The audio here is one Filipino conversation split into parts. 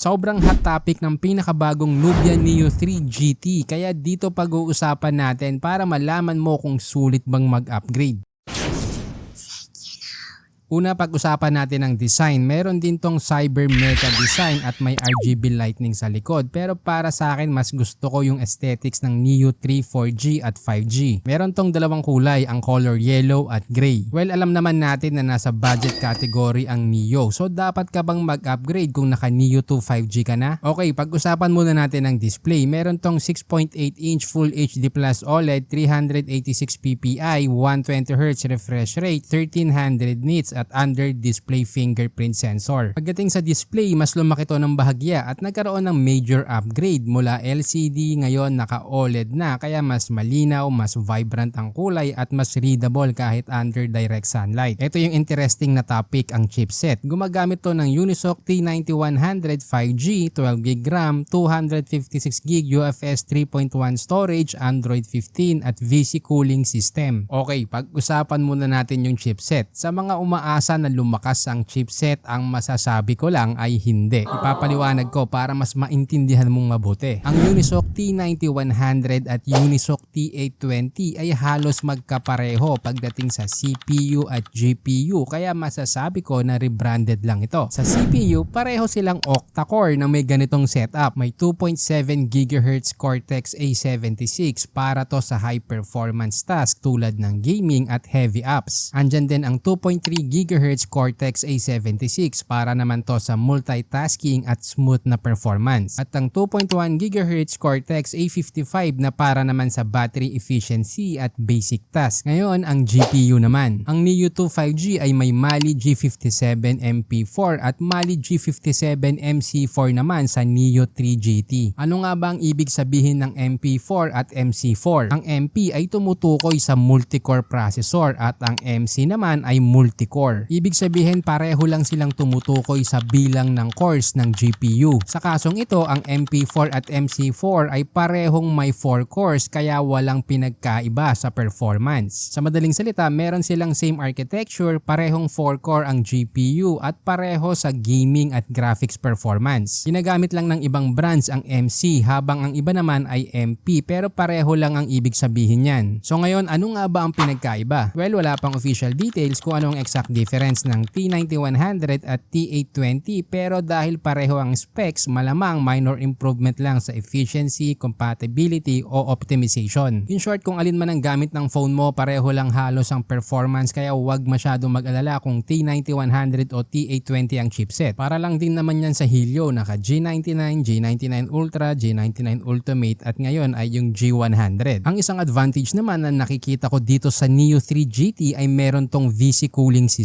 Sobrang hot topic ng pinakabagong Nubia Neo 3 GT kaya dito pag-uusapan natin para malaman mo kung sulit bang mag-upgrade. Una pag-usapan natin ang design. Meron din tong Cyber Mecha design at may RGB lightning sa likod. Pero para sa akin mas gusto ko yung aesthetics ng Neo 3 4G at 5G. Meron tong dalawang kulay, ang color yellow at gray. Well alam naman natin na nasa budget category ang Neo. So dapat ka bang mag-upgrade kung naka Neo 2 5G ka na? Okay, pag-usapan muna natin ang display. Meron tong 6.8 inch Full HD Plus OLED, 386 ppi, 120Hz refresh rate, 1300 nits at under display fingerprint sensor. Pagdating sa display, mas lumaki to ng bahagya at nagkaroon ng major upgrade mula LCD ngayon naka OLED na kaya mas malinaw, mas vibrant ang kulay at mas readable kahit under direct sunlight. Ito yung interesting na topic ang chipset. Gumagamit to ng Unisoc T9100 5G, 12GB RAM, 256GB UFS 3.1 storage, Android 15 at VC cooling system. Okay, pag-usapan muna natin yung chipset. Sa mga umaasa na lumakas ang chipset, ang masasabi ko lang ay hindi. Ipapaliwanag ko para mas maintindihan mong mabuti. Ang Unisoc T9100 at Unisoc T820 ay halos magkapareho pagdating sa CPU at GPU kaya masasabi ko na rebranded lang ito. Sa CPU, pareho silang octa-core na may ganitong setup. May 2.7 GHz Cortex A76 para to sa high performance task tulad ng gaming at heavy apps. Andyan din ang 2.3 GHz Cortex A76 para naman to sa multitasking at smooth na performance. At ang 2.1 GHz Cortex A55 na para naman sa battery efficiency at basic task. Ngayon, ang GPU naman. Ang Neo 2 5G ay may Mali G57 MP4 at Mali G57 MC4 naman sa Neo 3 GT. Ano nga ba ang ibig sabihin ng MP4 at MC4? Ang MP ay tumutukoy sa multi-core processor at ang MC naman ay multi-core. Ibig sabihin pareho lang silang tumutukoy sa bilang ng cores ng GPU. Sa kasong ito, ang MP4 at MC4 ay parehong may 4 cores kaya walang pinagkaiba sa performance. Sa madaling salita, meron silang same architecture, parehong 4 core ang GPU at pareho sa gaming at graphics performance. Ginagamit lang ng ibang brands ang MC habang ang iba naman ay MP pero pareho lang ang ibig sabihin niyan. So ngayon, ano nga ba ang pinagkaiba? Well, wala pang official details kung ano ang exact difference ng T9100 at T820 pero dahil pareho ang specs, malamang minor improvement lang sa efficiency, compatibility o optimization. In short, kung alin man ang gamit ng phone mo, pareho lang halos ang performance kaya huwag masyadong mag-alala kung T9100 o T820 ang chipset. Para lang din naman yan sa Helio, naka G99, G99 Ultra, G99 Ultimate at ngayon ay yung G100. Ang isang advantage naman na nakikita ko dito sa Neo 3 GT ay meron tong VC cooling system.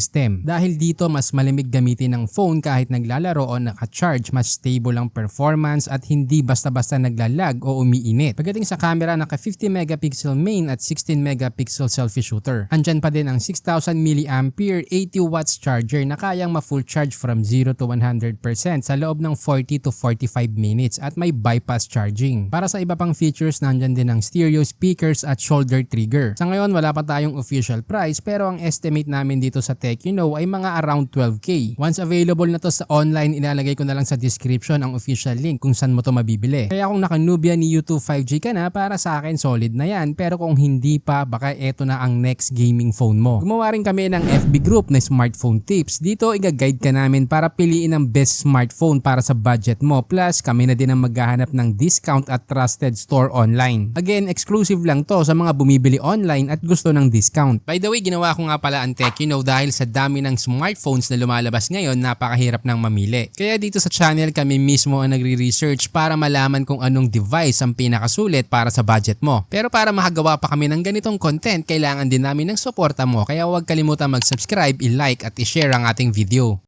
Dahil dito mas malamig gamitin ng phone kahit naglalaro o naka-charge, mas stable ang performance at hindi basta-basta naglalag o umiinit. Pagdating sa camera, naka 50 megapixel main at 16 megapixel selfie shooter. Andyan pa din ang 6000 mAh 80 watts charger na kayang ma-full charge from 0 to 100% sa loob ng 40 to 45 minutes at may bypass charging. Para sa iba pang features, nandyan din ang stereo speakers at shoulder trigger. Sa ngayon, wala pa tayong official price pero ang estimate namin dito sa Tech You Know ay mga around 12k. Once available na to sa online, ilalagay ko na lang sa description ang official link kung saan mo to mabibili. Kaya kung naka Nubia Neo 2 5G ka na, para sa akin solid na yan. Pero kung hindi pa, baka eto na ang next gaming phone mo. Gumawa rin kami ng FB group na smartphone tips. Dito i-guide ka namin para piliin ang best smartphone para sa budget mo. Plus, kami na din ang maghahanap ng discount at trusted store online. Again, exclusive lang to sa mga bumibili online at gusto ng discount. By the way, ginawa ko nga pala ang Tech You Know dahil sa dami ng smartphones na lumalabas ngayon, napakahirap ng mamili. Kaya dito sa channel kami mismo ang nagre-research para malaman kung anong device ang pinakasulit para sa budget mo. Pero para makagawa pa kami ng ganitong content, kailangan din namin ng suporta mo kaya huwag kalimutan mag-subscribe, i-like at i-share ang ating video.